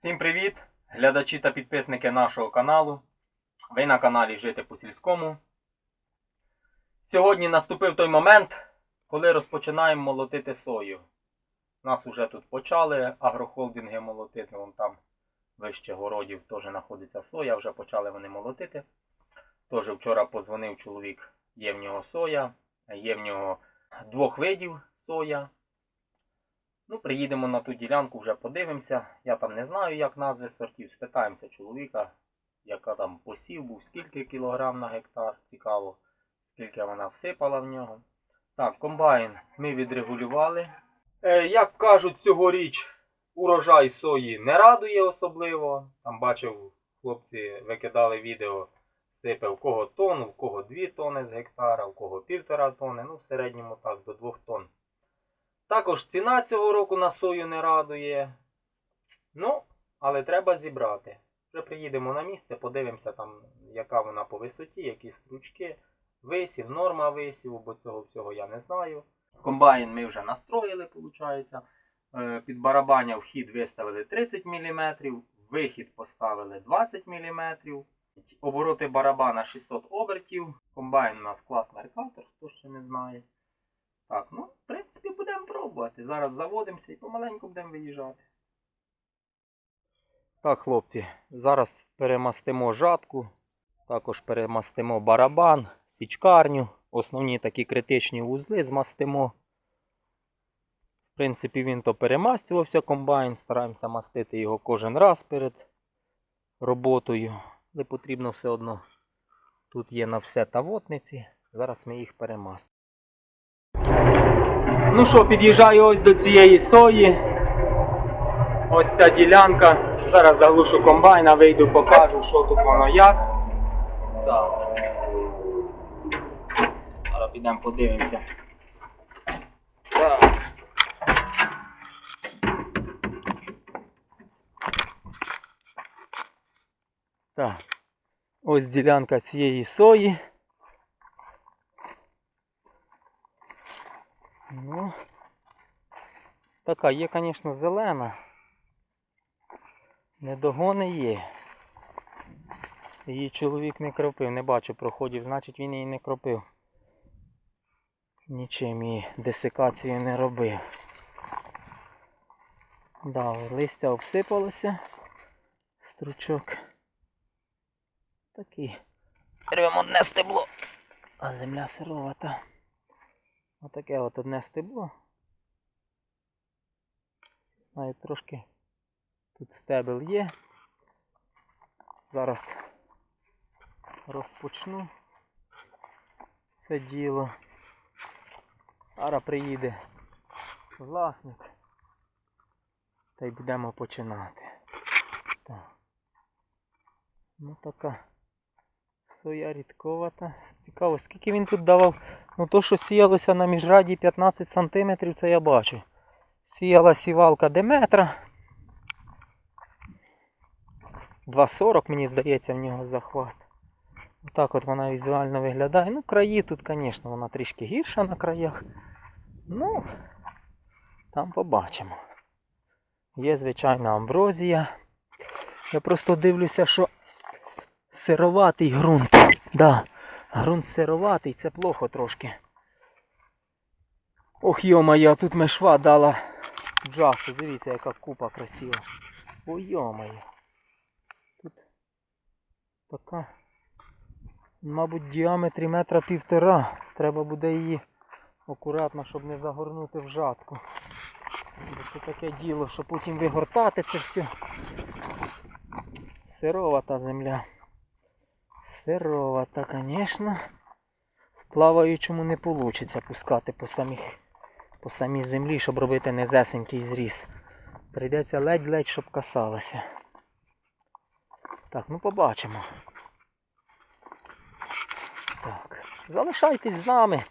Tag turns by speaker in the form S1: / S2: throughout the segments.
S1: Всім привіт, глядачі та підписники нашого каналу. Ви на каналі Жити по сільському. Сьогодні наступив той момент, коли розпочинаємо молотити сою. Нас уже тут почали агрохолдинги молотити. Вон там вище городів теж знаходиться соя, вже почали вони молотити. Тож вчора подзвонив чоловік, є в нього соя, є в нього двох видів соя. Ну, приїдемо на ту ділянку, вже подивимося. Я там не знаю, як назви сортів. Спитаємося чоловіка, яка там посів був, скільки кілограм на гектар. Цікаво, скільки вона всипала в нього. Так, комбайн ми відрегулювали. Е, як кажуть, цьогоріч урожай сої не радує особливо. Там бачив, хлопці викидали відео, сипе в кого тонну, в кого 2 тони з гектара, в кого півтора тони, ну в середньому так, до 2 тонн. Також ціна цього року на сою не радує. Ну, але треба зібрати. Вже приїдемо на місце, подивимося там, яка вона по висоті, які стручки, висів, норма висіву, бо цього всього я не знаю. Комбайн ми вже настроїли, виходить. Е, Під барабаня вхід виставили 30 мм, вихід поставили 20 мм. Обороти барабана 600 обертів. Комбайн у нас клас меркатор, хто ще не знає. Так, ну, в принципі, будемо пробувати. Зараз заводимося і помаленьку будемо виїжджати. Так, хлопці, зараз перемастимо жатку, також перемастимо барабан, січкарню, основні такі критичні вузли змастимо. В принципі, він то перемастювався комбайн, стараємося мастити його кожен раз перед роботою. Але потрібно все одно. Тут є на все тавотниці. Зараз ми їх перемастимо. Ну що, під'їжджаю ось до цієї сої. Ось ця ділянка. Зараз заглушу комбайна, вийду, покажу, що тут воно як. Так. Зараз підемо подивимося. Так. Так. Ось ділянка цієї сої. Ну, така є, звісно, зелена. Недогони є. Її чоловік не кропив, не бачу проходів, значить він її не кропив. Нічим її десикацію не робив. Да, листя обсипалося. Стручок. Такий. Рвемо одне стебло. А земля сировата. Отаке от одне стебло. Навіть трошки тут стебел є. Зараз розпочну це діло. Зараз приїде власник. Та й будемо починати. Так. Ну така соя рідковата. Цікаво, скільки він тут давав. Ну то, що сіялося на міжраді 15 см, це я бачу. Сіяла сівалка Деметра. 2,40, мені здається, в нього захват. Отак от вона візуально виглядає. Ну, краї тут, звісно, вона трішки гірша на краях. Ну, там побачимо. Є звичайна амброзія. Я просто дивлюся, що сироватий ґрунт. Да, ґрунт сироватий, це плохо трошки. Ох, йо-моє, тут мешва дала джасу. Дивіться, яка купа красива. Ой, йо-моє. Тут така, мабуть, діаметрі метра півтора. Треба буде її акуратно, щоб не загорнути в жатку. Це таке діло, що потім вигортати це все. Сирова та земля. Сировата, звісно. В плаваючому не вийде пускати по, самих, по самій землі, щоб робити незесенький зріз. Прийдеться ледь-ледь, щоб касалося. Так, ну побачимо. Так. Залишайтесь з нами.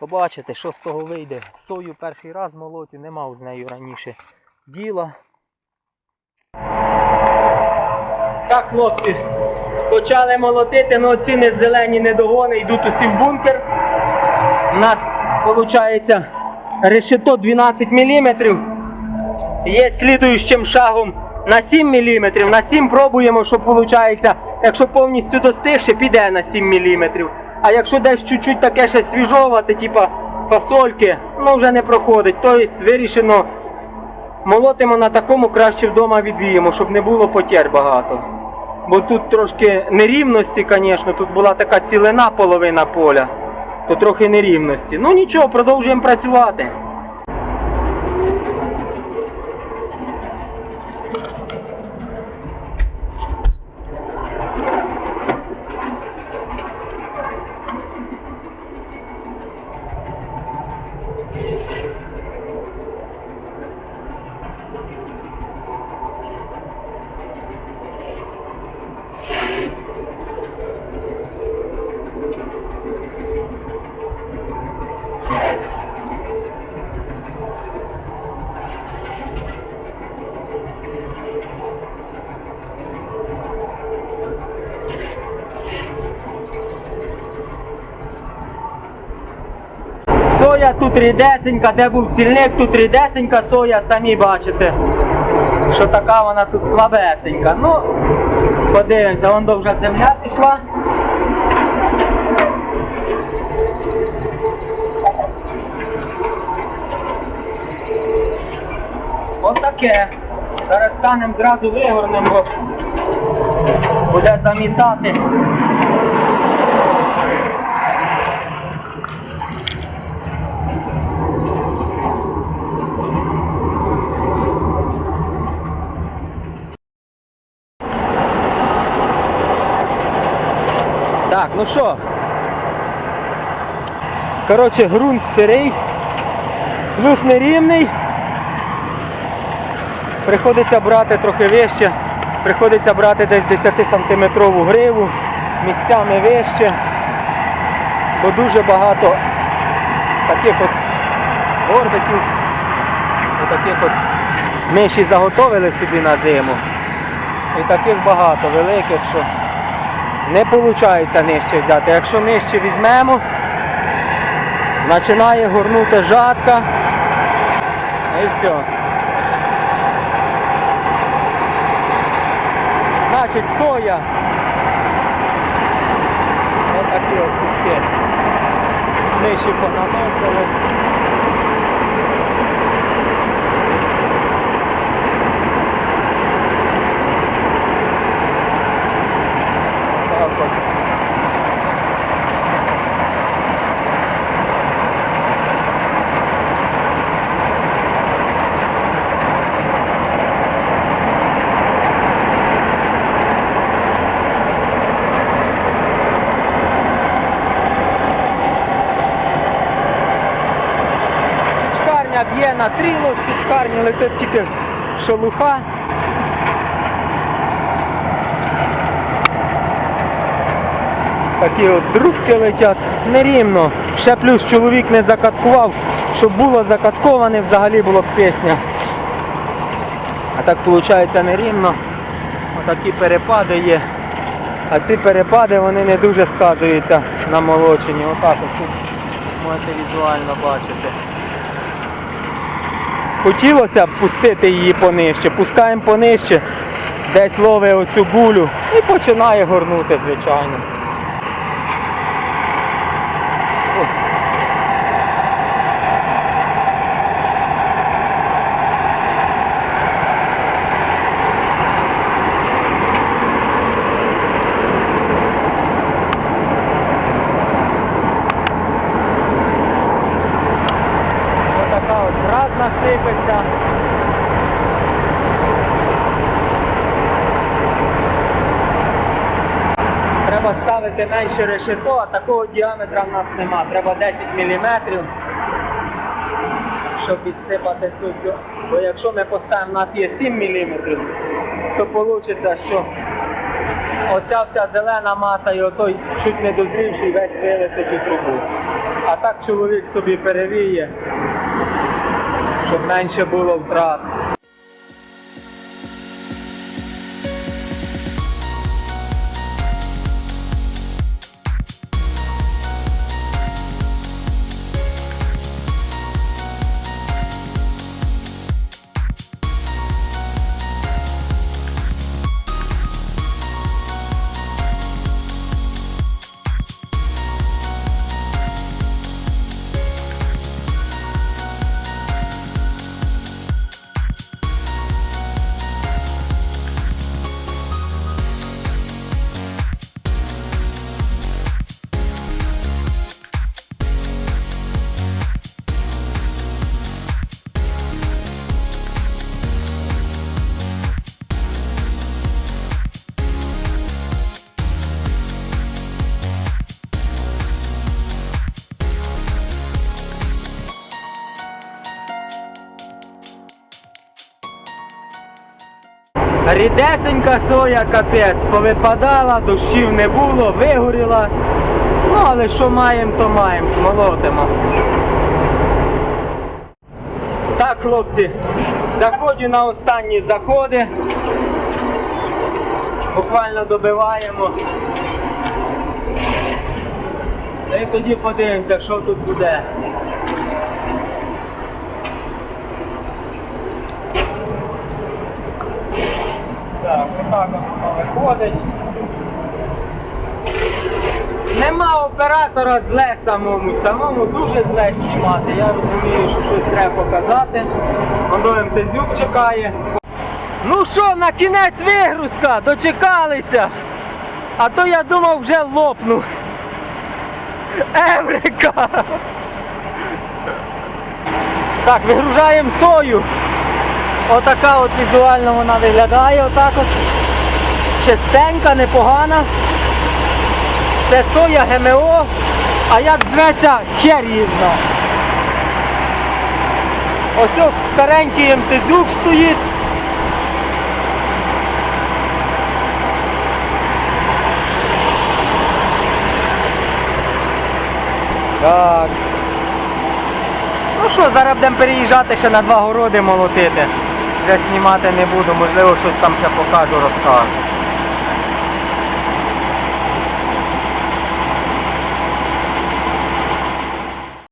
S1: Побачите, що з того вийде. Сою перший раз молотю, не мав з нею раніше діла. Так, хлопці, почали молотити, але ці не зелені недогони йдуть усі в бункер. У нас виходить решето 12 мм. Є слідуючим шагом
S2: на 7 мм. На 7 пробуємо, що виходить, якщо повністю достигше, піде на 7 мм. А якщо десь чуть-чуть таке ще свіжовате, типа фасольки, ну вже не проходить. Тобто вирішено молотимо на такому, краще вдома відвіємо, щоб не було потєр багато. Бо тут трошки нерівності, звісно, тут була така цілина половина поля, то трохи нерівності. Ну нічого, продовжуємо працювати. Соя тут рідесенька, де був цільник, тут рідесенька соя, самі бачите, що така вона тут слабесенька. Ну, подивимося, вон довга земля пішла. Отаке. Зараз станемо зразу вигорнемо, бо буде замітати. Ну що? Коротше, ґрунт сирий, плюс нерівний. Приходиться брати трохи вище, приходиться брати десь 10 сантиметрову гриву, місцями вище, бо дуже багато таких от горбиків, таких от миші заготовили собі на зиму. І таких багато великих, що не виходить нижче взяти. Якщо нижче візьмемо, починає горнути жатка і все. Значить соя. Ось такі ось кучки. Нижче понаносили. Так от. Шкарня б'є на тріло, з шкарні летить тільки шелуха. Такі от друзки летять нерівно. Ще плюс чоловік не закаткував, щоб було закатковане, взагалі було б пісня. А так виходить нерівно. Отакі перепади є. А ці перепади вони не дуже сказуються на молоченні. Отак ось тут можете візуально бачити. Хотілося б пустити її понижче, пускаємо понижче, десь ловить оцю булю і починає горнути, звичайно. Отака от градна сипеться. Треба ставити менше решето, а такого діаметра в нас нема. Треба 10 мм, щоб підсипати цю всю. Бо якщо ми поставимо, у нас є 7 мм, то вийде, що оця вся зелена маса і отой чуть не дозрівший весь вилетить у трубу. А так чоловік собі перевіє, щоб менше було втрат. Рідесенька соя капець, повипадала, дощів не було, вигоріла. Ну, але що маємо, то маємо, молотимо. Так, хлопці, заходжу на останні заходи. Буквально добиваємо. І тоді подивимося, що тут буде. Отак от виходить. Нема оператора зле самому, самому дуже зле знімати. Я розумію, що щось треба показати. Воно МТЗюк чекає. Ну що, на кінець вигрузка, дочекалися. А то я думав вже лопну. Еврика! Так, вигружаємо сою. Отака от візуально вона виглядає, отак от. Чистенька, непогана. Це соя ГМО, а як зветься хер її зна. Ось ось старенький МТЗюк стоїть. Так. Ну що, зараз будемо переїжджати ще на два городи молотити. Вже знімати не буду, можливо, щось там ще покажу, розкажу.